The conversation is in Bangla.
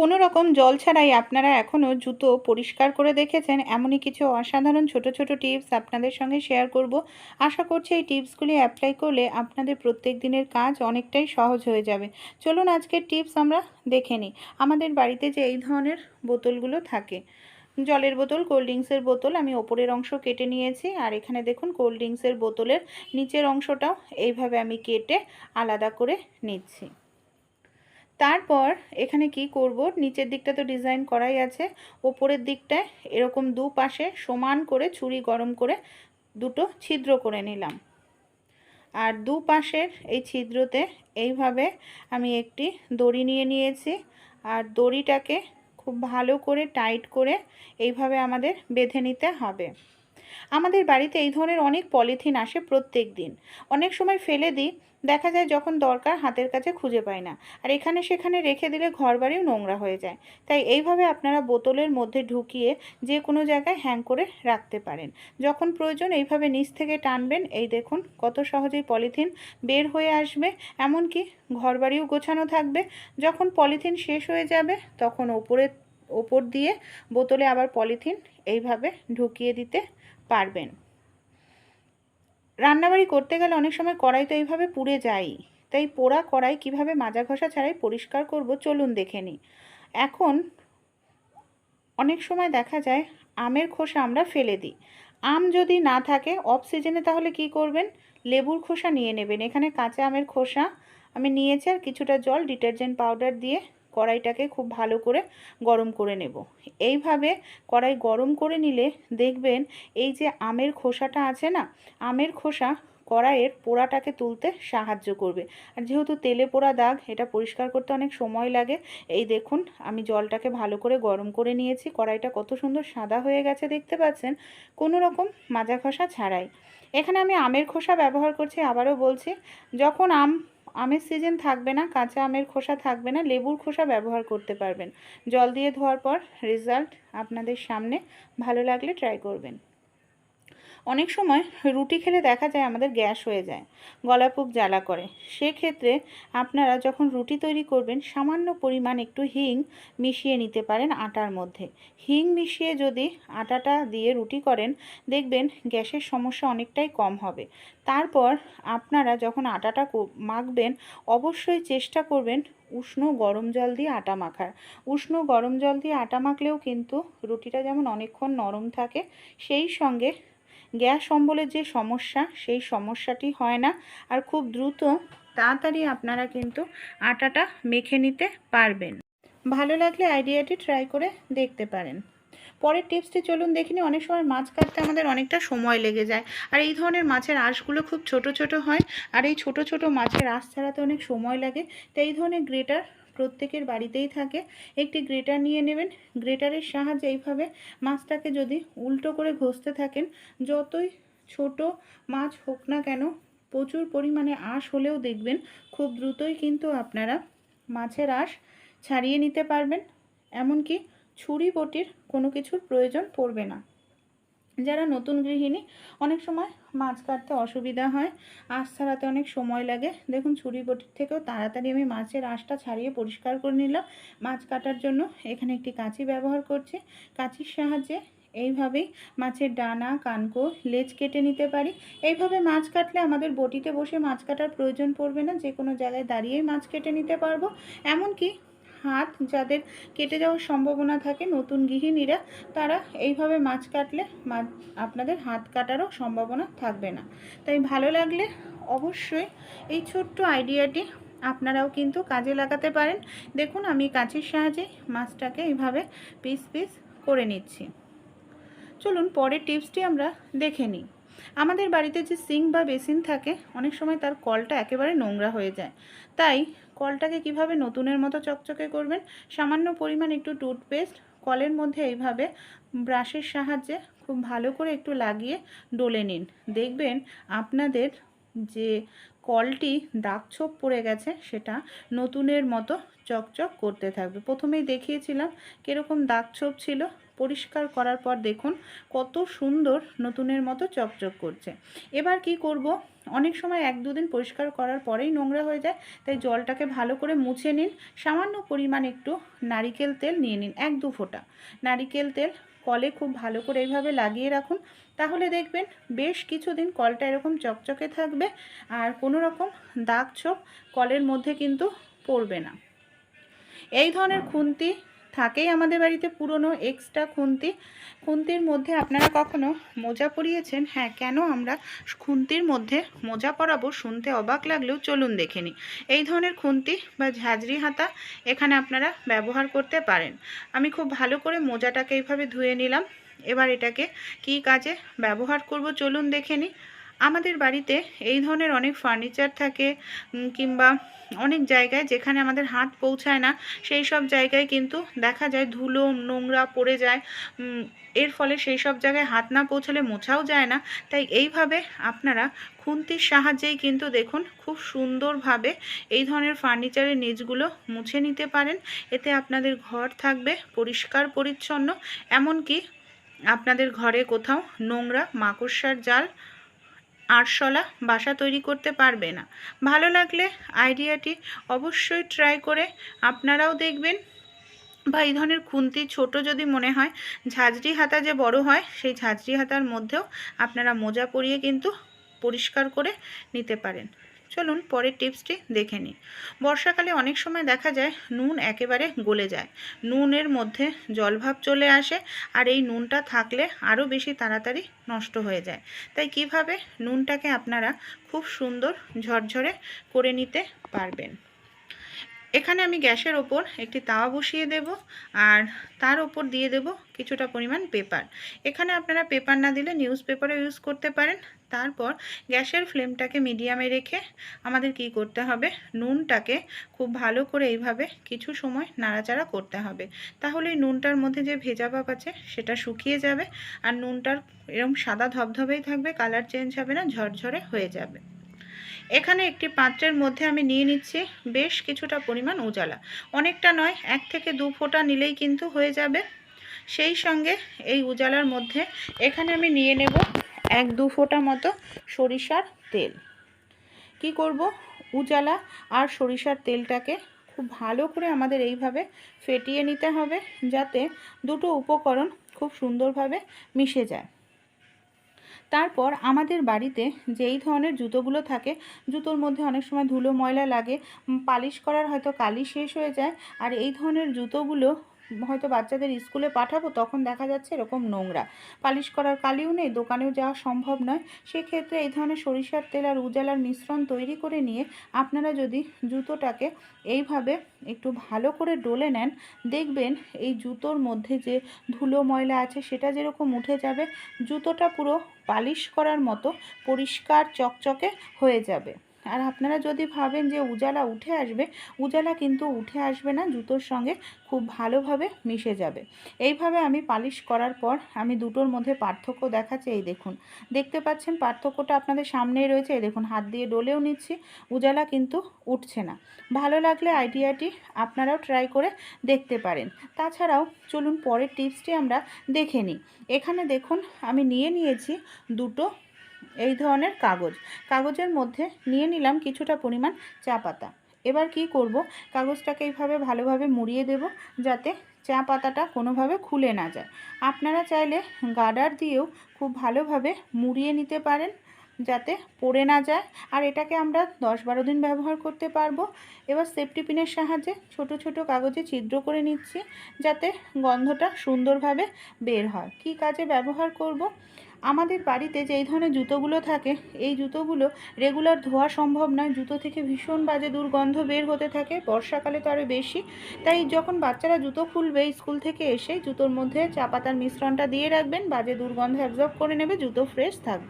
কোনো রকম জল ছাড়াই আপনারা এখনও জুতো পরিষ্কার করে দেখেছেন, এমনই কিছু অসাধারণ ছোট ছোট টিপস আপনাদের সঙ্গে শেয়ার করব। আশা করছি এই টিপসগুলি অ্যাপ্লাই করলে আপনাদের প্রত্যেক দিনের কাজ অনেকটাই সহজ হয়ে যাবে। চলুন আজকের টিপস আমরা দেখে নিই। আমাদের বাড়িতে যে এই ধরনের বোতলগুলো থাকে, জলের বোতল, কোল্ড ড্রিঙ্কসের বোতল, আমি ওপরের অংশ কেটে নিয়েছি। আর এখানে দেখুন, কোল্ড ড্রিঙ্কসের বোতলের নিচের অংশটাও এইভাবে আমি কেটে আলাদা করে নিচ্ছি। তারপর এখানে কি করব? নিচের দিকটা তো ডিজাইন করাই আছে। ওপরের দিকটায় এরকম দু পাশে সমান করে ছুরি গরম করে দুটো ছিদ্র করে নিলাম। আর দু পাশের এই ছিদ্রতে এইভাবে আমি একটি দড়ি নিয়ে নিয়েছি। আর দড়িটাকে খুব ভালো করে টাইট করে এইভাবে আমাদের বেঁধে নিতে হবে। আমাদের বাড়িতে এই ধরনের অনেক পলিথিন আসে প্রত্যেক দিন। অনেক সময় ফেলে দিই, দেখা যায় যখন দরকার হাতের কাছে খুঁজে পাই না। আর এখানে সেখানে রেখে দিলে ঘর বাড়িও নোংরা হয়ে যায়। তাই এইভাবে আপনারা বোতলের মধ্যে ঢুকিয়ে যে কোনো জায়গায় হ্যাং করে রাখতে পারেন। যখন প্রয়োজন এইভাবে নিচ থেকে টানবেন, এই দেখুন কত সহজেই পলিথিন বের হয়ে আসবে। এমনকি ঘর বাড়িও গোছানো থাকবে। যখন পলিথিন শেষ হয়ে যাবে, তখন ওপরে, ওপর দিয়ে বোতলে আবার পলিথিন এইভাবে ঢুকিয়ে দিতে পারবেন। রান্নাবাড়ি করতে গেলে অনেক সময় কড়াই তো এইভাবে পুড়ে যায়। তাই পোড়া কড়াই কীভাবে মাজা ঘষা ছাড়াই পরিষ্কার করব চলুন দেখে নিই। এখন অনেক সময় দেখা যায় আমের খোসা আমরা ফেলে দিই। আম যদি না থাকে অফ সিজনে তাহলে কি করবেন? লেবুর খোসা নিয়ে নেবেন। এখানে কাঁচা আমের খোসা আমি নিয়েছি আর কিছুটা জল ডিটারজেন্ট পাউডার দিয়ে কড়াইটাকে খুব ভালো করে গরম করে নেব। এইভাবে কড়াই গরম করে নিলে দেখবেন এই যে আমের খোসাটা আছে না, আমের খোসা কড়াইয়ের পোড়াটাকে তুলতে সাহায্য করবে। আর যেহেতু তেলে পোড়া দাগ, এটা পরিষ্কার করতে অনেক সময় লাগে। এই দেখুন, আমি জলটাকে ভালো করে গরম করে নিয়েছি। কড়াইটা কত সুন্দর সাদা হয়ে গেছে দেখতে পাচ্ছেন, কোনো রকম মাজা খোসা ছাড়াই। এখানে আমি আমের খোসা ব্যবহার করছি, আবারও বলছি, যখন আম আমের সিজন থাকবে না, কাঁচা আমের খোসা থাকবে না, লেবুর খোসা ব্যবহার করতে পারবেন। জল দিয়ে ধোয়ার পর রেজাল্ট আপনাদের সামনে ভালো লাগলে ট্রাই করবেন। অনেক সময় রুটি খেলে দেখা যায় আমাদের গ্যাস হয়ে যায় গলাপুক জ্বালা করে। সেক্ষেত্রে আপনারা যখন রুটি তৈরি করবেন, সামান্য পরিমাণ একটু হিং মিশিয়ে নিতে পারেন আটার মধ্যে। হিং মিশিয়ে যদি আটাটা দিয়ে রুটি করেন, দেখবেন গ্যাসের সমস্যা অনেকটাই কম হবে। তারপর আপনারা যখন আটাটা মাখবেন, অবশ্যই চেষ্টা করবেন উষ্ণ গরম জল দিয়ে আটা মাখার। উষ্ণ গরম জল দিয়ে আটা মাখলেও কিন্তু রুটিটা যেমন অনেকক্ষণ নরম থাকে, সেই সঙ্গে গ্যাস অম্বলের যে সমস্যা, সেই সমস্যাটি হয় না। আর খুব দ্রুত, তাড়াতাড়ি আপনারা কিন্তু আটাটা মেখে নিতে পারবেন। ভালো লাগলে আইডিয়াটি ট্রাই করে দেখতে পারেন। পরের টিপসটি চলুন দেখিনি, অনেক সময় মাছ কাটতে আমাদের অনেকটা সময় লেগে যায়। আর এই ধরনের মাছের আঁশগুলো খুব ছোট ছোট হয়, আর এই ছোট ছোট মাছের আঁশ ছাড়াতে অনেক সময় লাগে। তো এই ধরনের গ্রেটার প্রত্যেকের বাড়িতেই থাকে। একটি গ্রেটার নিয়ে নেবেন। গ্রেটারের সাহায্যে এইভাবে মাছটাকে যদি উল্টো করে ঘষতে থাকেন, যতই ছোট মাছ হোক না কেন, প্রচুর পরিমাণে আঁশ হলেও দেখবেন খুব দ্রুতই কিন্তু আপনারা মাছের আঁশ ছাড়িয়ে নিতে পারবেন। এমনকি ছুরি বটির কোনো কিছুর প্রয়োজন পড়বে না। যারা নতুন গৃহিণী, অনেক সময় মাছ কাটতে অসুবিধা হয়, আঁশ ছাড়াতে অনেক সময় লাগে। দেখুন, ছুরি বটির থেকেও তাড়াতাড়ি আমি মাছের আঁশটা ছাড়িয়ে পরিষ্কার করে নিলাম। মাছ কাটার জন্য এখানে একটি কাঁচি ব্যবহার করছি। কাঁচির সাহায্যে এইভাবেই মাছের ডানা, কানকো, লেজ কেটে নিতে পারি। এইভাবে মাছ কাটলে আমাদের বটিতে বসে মাছ কাটার প্রয়োজন পড়বে না। যে কোনো জায়গায় দাঁড়িয়েই মাছ কেটে নিতে পারব। এমনকি হাত যাদের কেটে যাওয়ার সম্ভাবনা থাকে নতুন গৃহিণীরা, তারা এইভাবে মাছ কাটলে আপনাদের হাত কাটারও সম্ভাবনা থাকবে না। তাই ভালো লাগলে অবশ্যই এই ছোট্ট আইডিয়াটি আপনারাও কিন্তু কাজে লাগাতে পারেন। দেখুন, আমি কাঁচির সাহায্যে মাছটাকে এইভাবে পিস পিস করে নিচ্ছি। চলুন, পরের টিপসটি আমরা দেখে নিই। আমাদের বাড়িতে যে সিঙ্ক বা বেসিন থাকে, অনেক সময় তার কলটা একেবারে নোংরা হয়ে যায়। তাই কলটাকে কীভাবে নতুনের মতো চকচকে করবেন, সামান্য পরিমাণ একটু টুথপেস্ট, কলের মধ্যে এইভাবে ব্রাশের সাহায্যে খুব ভালো করে একটু লাগিয়ে ডলে নিন। দেখবেন আপনাদের যে কলটি দাগ ছোপ পড়ে গেছে, সেটা নতুনের মতো চকচক করতে থাকবে। প্রথমেই দেখিয়েছিলাম কীরকম দাগ ছোপ ছিল পরিষ্কার করার পর দেখুন কত সুন্দর নতুনের মতো চকচক করছে। এবার কি করব? অনেক সময় এক দুদিন পরিষ্কার করার পরেই নোংরা হয়ে যায়, তাই জলটাকে ভালো করে মুছে নিন। সামান্য পরিমাণ একটু নারিকেল তেল নিয়ে নিন, এক দু ফোঁটা। নারিকেল তেল কলে খুব ভালো করে এইভাবে লাগিয়ে রাখুন, তাহলে দেখবেন বেশ কিছুদিন কলটা এরকম চকচকে থাকবে আর কোনো রকম দাগ ছোপ কলের মধ্যে কিন্তু পড়বে না। এই ধরনের খুন্তি থাকেই আমাদের বাড়িতে পুরনো এক্সট্রা খুন্তি। খুন্তির মধ্যে আপনারা কখনো মোজা পরিয়েছেন? হ্যাঁ কেন আমরা খুন্তির মধ্যে মোজা পরাবো শুনতে অবাক লাগলেও চলুন দেখে নিই। এই ধরনের খুন্তি বা ঝাঁঝরি হাতা এখানে আপনারা ব্যবহার করতে পারেন। আমি খুব ভালো করে মোজাটাকে এইভাবে ধুয়ে নিলাম। এবার এটাকে কী কাজে ব্যবহার করব চলুন দেখে নিই। আমাদের বাড়িতে এই ধরনের অনেক ফার্নিচার থাকে কিংবা অনেক জায়গায় যেখানে আমাদের হাত পৌঁছায় না, সেই সব জায়গায় কিন্তু দেখা যায় ধুলো, নোংরা পড়ে যায়। এর ফলে সেই সব জায়গায় হাত না পৌঁছালে মোছাও যায় না। তাই এইভাবে আপনারা খুন্তির সাহায্যেই কিন্তু দেখুন খুব সুন্দরভাবে এই ধরনের ফার্নিচারের নিচগুলো মুছে নিতে পারেন। এতে আপনাদের ঘর থাকবে পরিষ্কার, পরিচ্ছন্ন। এমনকি আপনাদের ঘরে কোথাও নোংরা, মাকড়সার জাল আরশোলা বাসা তৈরি করতে পারবে না। ভালো লাগলে আইডিয়াটি অবশ্যই ট্রাই করে আপনারাও দেখবেন। বা এই ধরনের খুন্তি ছোট যদি মনে হয়, ঝাঁঝরি হাতা যে বড় হয়, সেই ঝাঁঝরি হাতার মধ্যেও আপনারা মোজা পরিয়ে কিন্তু পরিষ্কার করে নিতে পারেন। চলুন পরের টিপসটি দেখে নিই। বর্ষাকালে অনেক সময় দেখা যায় নুন একেবারে গলে যায়। নুনের মধ্যে জলভাব চলে আসে আর এই নুনটা থাকলে আরও বেশি তাড়াতাড়ি নষ্ট হয়ে যায়। তাই কীভাবে নুনটাকে আপনারা খুব সুন্দর ঝরঝরে করে নিতে পারবেন? এখানে আমি গ্যাসের ওপর একটি তাওয়া বসিয়ে দেব আর তার ওপর দিয়ে দেব কিছুটা পরিমাণ পেপার। এখানে আপনারা পেপার না দিলে নিউজ পেপারও ইউজ করতে পারেন। তারপর গ্যাসের ফ্লেমটাকে মিডিয়ামে রেখে আমাদের কি করতে হবে? নুনটাকে খুব ভালো করে এইভাবে কিছু সময় নাড়াচাড়া করতে হবে। তাহলে নুনটার মধ্যে যে ভেজা ভাব আছে সেটা শুকিয়ে যাবে আর নুনটার এরকম সাদা ধবধবেই থাকবে, কালার চেঞ্জ হবে না, ঝরঝরে হয়ে যাবে। এখানে একটি পাত্রের মধ্যে আমি নিয়ে নিচ্ছি বেশ কিছুটা পরিমাণ উজালা। অনেকটা নয়, এক থেকে দু ফোঁটা নিলেই কিন্তু হয়ে যাবে। সেই সঙ্গে এই উজালার মধ্যে এখানে আমি নিয়ে নেব এক দু ফোঁটা মতো সরিষার তেল। কি করব? উজালা আর সরিষার তেলটাকে খুব ভালো করে আমাদের এইভাবে ফেটিয়ে নিতে হবে যাতে দুটো উপকরণ খুব সুন্দরভাবে মিশে যায়। তারপর আমাদের বাড়িতে যেই ধরনের জুতোগুলো থাকে, জুতোর মধ্যে অনেক সময় ধুলো ময়লা লাগে পালিশ করার হয়তো কালি শেষ হয়ে যায়, আর এই ধরনের জুতোগুলো হয়তো বাচ্চাদের স্কুলে পাঠাবো, তখন দেখা যাচ্ছে এরকম নোংরা। পালিশ করার কালিও নেই, দোকানেও যাওয়া সম্ভব নয়। সেক্ষেত্রে এই ধরনের সরিষার তেল আর উজালার মিশ্রণ তৈরি করে নিয়ে আপনারা যদি জুতোটাকে এইভাবে একটু ভালো করে ডলে নেন, দেখবেন এই জুতোর মধ্যে যে ধুলো ময়লা আছে সেটা যেরকম উঠে যাবে, জুতোটা পুরো পালিশ করার মতো পরিষ্কার চকচকে হয়ে যাবে। আর আপনারা যদি ভাবেন যে উজালা উঠে আসবে, উজালা কিন্তু উঠে আসবে না, জুতোর সঙ্গে খুব ভালোভাবে মিশে যাবে। এইভাবে আমি পালিশ করার পর আমি দুটোর মধ্যে পার্থক্য দেখাচ্ছি। এই দেখুন, দেখতে পাচ্ছেন পার্থক্যটা আপনাদের সামনেই রয়েছে। এই দেখুন, হাত দিয়ে ডলেও নিচ্ছি, উজালা কিন্তু উঠছে না। ভালো লাগলে আইডিয়াটি আপনারাও ট্রাই করে দেখতে পারেন। তাছাড়াও চলুন পরের টিপসটি আমরা দেখে নিই। এখানে দেখুন, আমি নিয়ে নিয়েছি দুটো এই ধরনের কাগজ। কাগজের মধ্যে নিয়ে নিলাম কিছুটা পরিমাণ চা পাতা। এবার কি করব? কাগজটাকে এইভাবে ভালোভাবে মুড়িয়ে দেব যাতে চা পাতাটা কোনোভাবে খুলে না যায়। আপনারা চাইলে গার্ডার দিয়েও খুব ভালোভাবে মুড়িয়ে নিতে পারেন। যাতে পড়ে না যায়। আর এটাকে আমরা দশ বারো দিন ব্যবহার করতে পারব। এবার সেফটি পিনের সাহায্যে ছোট ছোট কাগজে ছিদ্র করে নিচ্ছি, যাতে গন্ধটা সুন্দরভাবে বের হয়। কী কাজে ব্যবহার করব? আমাদের বাড়িতে যে এই ধরনের জুতোগুলো থাকে, এই জুতোগুলো রেগুলার ধোয়া সম্ভব নয়। জুতো থেকে ভীষণ বাজে দুর্গন্ধ বের হতে থাকে, বর্ষাকালে তো আরও বেশি। তাই যখন বাচ্চারা জুতো খুলবে স্কুল থেকে এসে, জুতোর মধ্যে চা পাতার মিশ্রণটা দিয়ে রাখবেন। বাজে দুর্গন্ধ অ্যাবজর্ব করে নেবে, জুতো ফ্রেশ থাকবে।